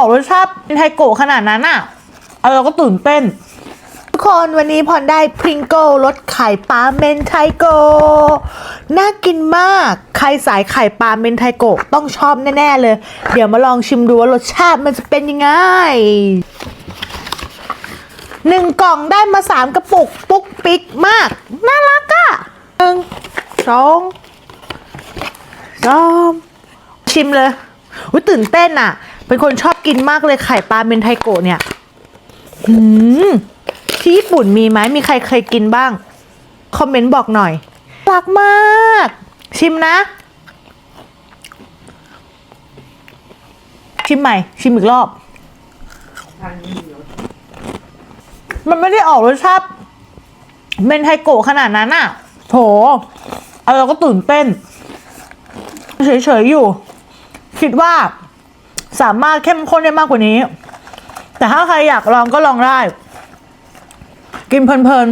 อกรสชาติไทโกะขนาดนั้นอะเราก็ตื่นเต้น ทุกคนวันนี้พรได้พริงโก้รสไข่ปลาเมนไทโกะน่ากินมาก ใครสายไข่ปลาเมนไทโกะต้องชอบแน่ ๆ เลย เดี๋ยวมาลองชิมดูว่ารสชาติมันจะเป็นยังไงหนึ่งกล่องได้มาสามกระปุก ปุ๊กปิ๊กมาก น่ารักอะหนึ่งสองสามชิมเลยอุ้ยตื่นเต้นอะ เป็นคนชอบกินมากเลยไข่ปลาเมนไทโกะเนี่ยหืมที่ญี่ปุ่นมีไหมมีใครเคยกินบ้าง คอมเมนต์บอกหน่อยรักมาก ชิมนะ ชิมใหม่ ชิมอีกรอบ มันไม่ได้ออกรสชาติเมนไทโกะขนาดนั้นอะโถเออเราก็ตื่นเต้น เฉยๆอยู่ คิดว่า สามารถเข้มข้นได้มากกว่านี้ แต่ถ้าใครอยากลองก็ลองได้ กินเพลิน